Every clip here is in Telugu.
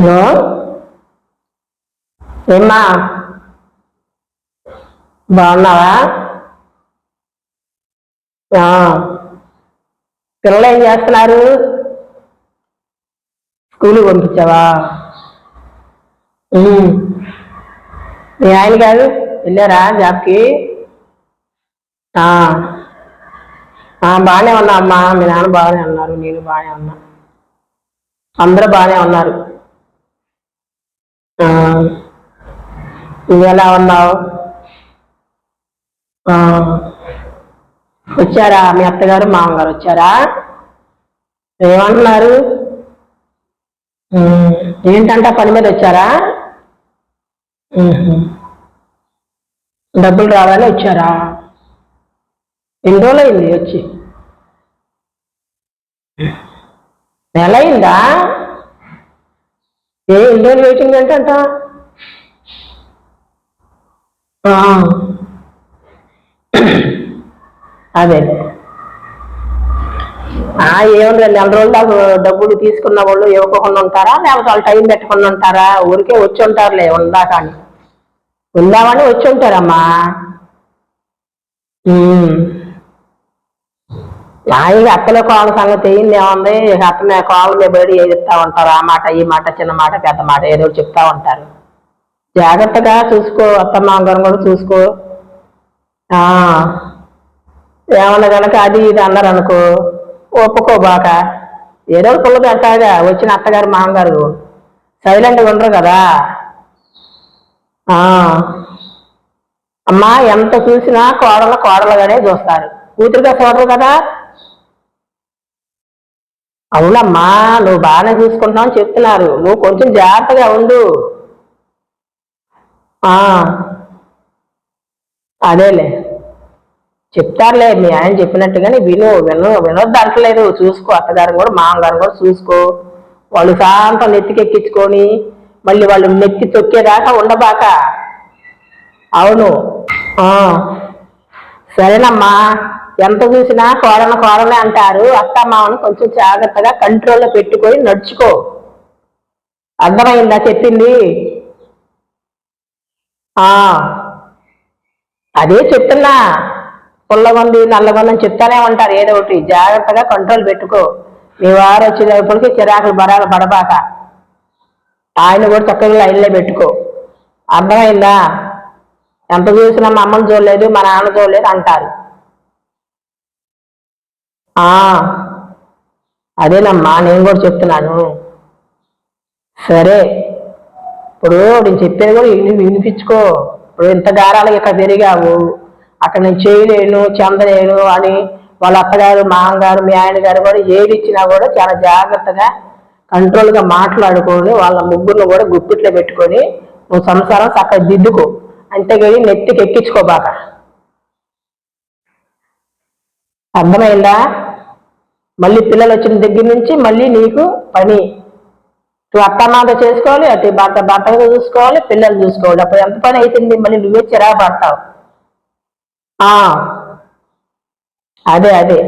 హలో? ఏమ్మా? బాగున్నావా? పిల్లలు ఏం చేస్తున్నారు? స్కూల్కి పంపించావా? మీ ఆయన గారు వెళ్ళారా జాబ్కి? బాగానే ఉన్నా అమ్మా మీ నాన్న బాగానే ఉన్నారు. నేను బాగానే ఉన్నా. అందరూ బాగానే ఉన్నారు. ఎలా ఉన్నావు. వచ్చారా? మీ అత్తగారు మామగారు వచ్చారా? ఏమంటున్నారు? ఏంటంట పని మీద వచ్చారా. డబ్బులు రావాలి వచ్చారా? ఎన్ని రోజులు అయింది వచ్చి? నెల అయిందా ఏ ఎన్ని వెయిటింగ్ ఏంటంట అదే. ఆ, నెల రోజులు దాకా డబ్బులు తీసుకున్న వాళ్ళు ఇవ్వకుండా ఉంటారా? లేకపోతే వాళ్ళు టైం పెట్టకుండా ఉంటారా? ఊరికే వచ్చి ఉంటారులే ఉందా కానీ. ఉందామని వచ్చి ఉంటారమ్మా. ఉమ్. ఆయన అత్తలో కోళ్ళ సంగతి అయింది ఏముంది? ఇక అత్తనే కోళ్ళ మీద బడి చెప్తా ఉంటారు? ఆ మాట ఈ మాట చిన్న మాట పెద్ద మాట ఏదో చెప్తా ఉంటారు. జాగ్రత్తగా చూసుకో అత్త మామగారు కూడా చూసుకో. ఏమన్నా కనుక అది ఇది అన్నారు అనుకో ఒప్పుకోబాక ఏదో పుల్ల పెట్టాగా వచ్చిన అత్తగారు మామగారు. సైలెంట్గా ఉండరు కదా. అమ్మా ఎంత చూసినా కోడలు కోడలుగానే చూస్తారు. కూతురుగా చూడరు కదా. అవునమ్మా నువ్వు బాగానే చూసుకుంటున్నావు అని చెప్తున్నారు. నువ్వు కొంచెం జాగ్రత్తగా ఉండు. అదేలే. చెప్తారులే మీ ఆయన చెప్పినట్టుగానే విను విను వినొద్దు అంటలేదు. చూసుకో అత్తగారు కూడా మామగారు కూడా చూసుకో. వాళ్ళు శాంతం నెత్తికెక్కించుకొని మళ్ళీ వాళ్ళు నెత్తి తొక్కేదాకా ఉండబాక. అవును. సరేనమ్మా. ఎంత చూసినా కోడన కోడనే అంటారు. అత్తమామను కొంచెం జాగ్రత్తగా కంట్రోల్లో పెట్టుకొని నడుచుకో. అర్థమైందా చెప్పింది? ఆ, అదే చెప్తున్నా. పుల్లగొంది నల్లగొందని చెప్తానే ఉంటారు. ఏదో ఒకటి జాగ్రత్తగా కంట్రోల్ పెట్టుకో. మీ వారు వచ్చేటప్పటికి చిరాకులు బరాలు పడబాక. ఆయన కూడా చక్కగా లైన్లో పెట్టుకో. అర్థమైందా? ఎంత చూసినా మా అమ్మని చూడలేదు మా నాన్న చూడలేదు అంటారు. అదేనమ్మా నేను కూడా చెప్తున్నాను. సరే. ఇప్పుడు నేను చెప్పేది కూడా వినిపించుకో. ఇప్పుడు ఇంత గారాలు ఇక్కడ పెరిగావు? అక్కడ నేను చేయలేను చెందలేను అని వాళ్ళ అత్తగారు మామగారు మీ ఆయన గారు కూడా ఏది ఇచ్చినా కూడా చాలా జాగ్రత్తగా కంట్రోల్గా మాట్లాడుకొని వాళ్ళ ముగ్గురిని కూడా గుప్పిట్లో పెట్టుకొని నువ్వు సంసారం చక్కగా దిద్దుకో. అంతేగాని నెత్తికి ఎక్కించుకోబాక. అర్థమైందా? మళ్ళీ పిల్లలు వచ్చిన దగ్గర నుంచి మళ్ళీ నీకు పని. నువ్వు అత్తమాత చేసుకోవాలి అటు భర్త భర్తగా చూసుకోవాలి పిల్లలు చూసుకోవాలి. అప్పుడు ఎంత పని అవుతుంది మళ్ళీ నువ్వే చిరా పడతావు ఆ, అదే అదే.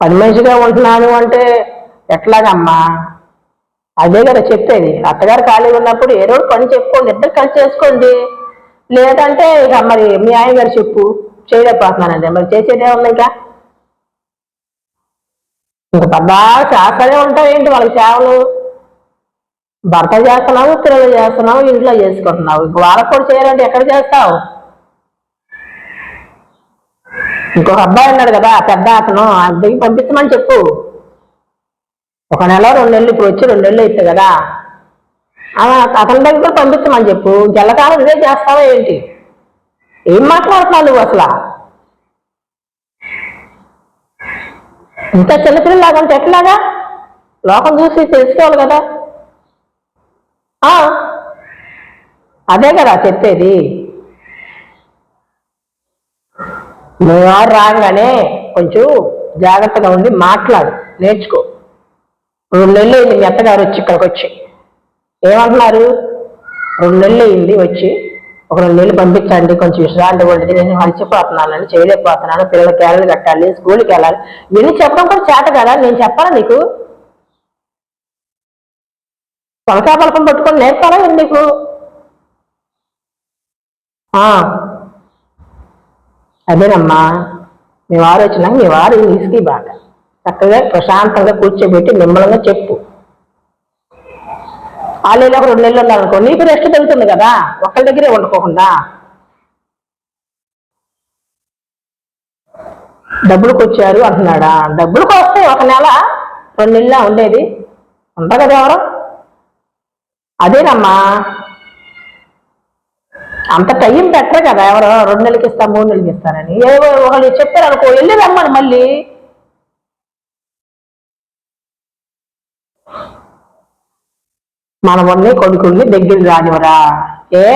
పని మనిషిగా ఉంటున్నాను అంటే ఎట్లాగమ్మా? అదే కదా చెప్పేది. అత్తగారు ఖాళీగా ఉన్నప్పుడు ఏ రోజు పని చెప్పుకోండి ఇద్దరు కలిసి చేసుకోండి. లేదంటే ఇక మరి మీ ఆయన గారు చెప్పు. చేయలేకపోతున్నానండి మరి చేసేదే ఉంది ఇంకా? ఇంకా పెద్ద చేస్తూనే ఉంటావు ఏంటి వాళ్ళకి సేవలు? భర్త చేస్తున్నావు పిల్లలు చేస్తున్నావు ఇంట్లో చేసుకుంటున్నావు. ఇంక వాళ్ళకు కూడా చేయాలంటే ఎక్కడ చేస్తావు? ఇంకొక అబ్బాయి ఉన్నాడు కదా పెద్ద అతను అద్దెకి పంపించమని చెప్పు. ఒక నెల రెండు నెలలు ఇప్పుడు వచ్చి రెండు నెలలు అవుతుంది కదా. ఆ, అతని దగ్గర కూడా పంపించమని చెప్పు. గెల్లకాలం ఇదే చేస్తావా ఏంటి? ఏం మాట్లాడుతున్నావు నువ్వు అసలు? ఇంత చిన్నపిల్లలాగా ఉంటే ఎట్లాగా? లోకం చూసి తెలుసుకోవాలి కదా. అదే కదా చెప్పేది. నువ్వు రాగానే కొంచెం జాగ్రత్తగా ఉండి మాట్లాడు నేర్చుకో. రెండు నెలలు అయింది మీ అత్తగారు వచ్చి ఇక్కడికి వచ్చి. ఏమంటున్నారు? రెండు నెలలు అయింది వచ్చి. ఒక రెండు నెలలు పంపించండి కొంచెం విశ్రాంతి ఉండేది నేను అలసిపోతున్నానని చేయలేకపోతున్నాను పిల్లలకి క్యారెలు కట్టాలి స్కూల్కి వెళ్ళాలి. ఇవన్నీ చెప్పడం కూడా చేత కదా నేను చెప్పాలా నీకు? పలకా పలకం పట్టుకొని నేర్పాలా ఏంటి నీకు? ఆ, అదేనమ్మా మీ వారు వచ్చినాక మీ వారు తీసుకు బాగా చక్కగా ప్రశాంతంగా కూర్చోబెట్టి మిమ్మల్ని చెప్పు. వాళ్ళు ఒక రెండు నెలలు ఉన్నారనుకో నీకు రెస్ట్ తగ్గుతుంది కదా? ఒకళ్ళ దగ్గరే వండుకోకుండా. డబ్బులకు వచ్చారు అంటున్నాడా? డబ్బులకు వస్తే ఒక నెల రెండు నెలలా ఉండేది. ఉండరు కదా ఎవరు? అదేనమ్మా. అంత టైం పెట్టరు కదా ఎవరో? రెండు నెలలకి ఇస్తా మూడు నెలలకి ఇస్తారని ఏవో ఒకళ్ళు చెప్పారు అనుకో వెళ్ళి రమ్మని మళ్ళీ. మన వండి కొడుకుల్ని దగ్గర రానివరా ఏ?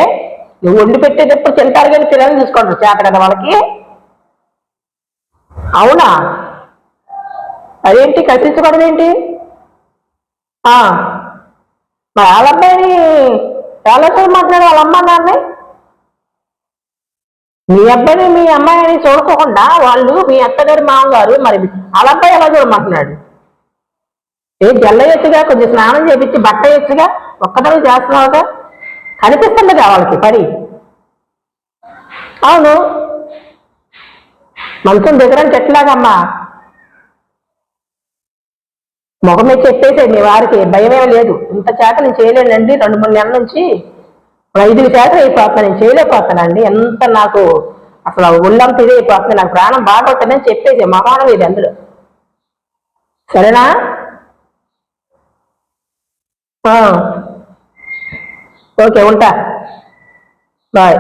నువ్వు వండి పెట్టేటప్పుడు తింటారు కానీ పిల్లల్ని చూసుకుంటారు చేత కదా వాళ్ళకి? అవునా? అదేంటి కసిరించకూడదు ఏంటి? మరి వాళ్ళ అబ్బాయిని వాళ్ళతో మాట్లాడే వాళ్ళ అమ్మ నాన్న? మీ అబ్బాయిని మీ అమ్మాయిని చూడుకోకుండా వాళ్ళు మీ అత్తగారి మామగారు మరి వాళ్ళ అబ్బాయి ఎలా చూడమంటున్నాడు ఏ జల్లయ్యొచ్చుగా కొంచెం స్నానం చేపించి బట్ట వేయచ్చుగా ఒక్కదాని చేస్తున్నావుగా? కనిపిస్తుంది వాళ్ళకి పని అవును. మంచం దగ్గర చెట్లాగమ్మా ముఖమే చెప్పేసే మీ వారికి భయమే లేదు. ఇంత చేత నేను చేయలేనండి. రెండు మూడు నెలల నుంచి ఇప్పుడు ఐదు చేత అయిపోతున్నా నేను చేయలేకపోతానండి ఎంత నాకు అసలు ఒళ్ళంత ఇది అయిపోతుంది. నాకు ప్రాణం బాగా ఉంటుందని చెప్పేసి మహానం ఇది అందులో. సరేనా? ఓకే ఉంటా బాయ్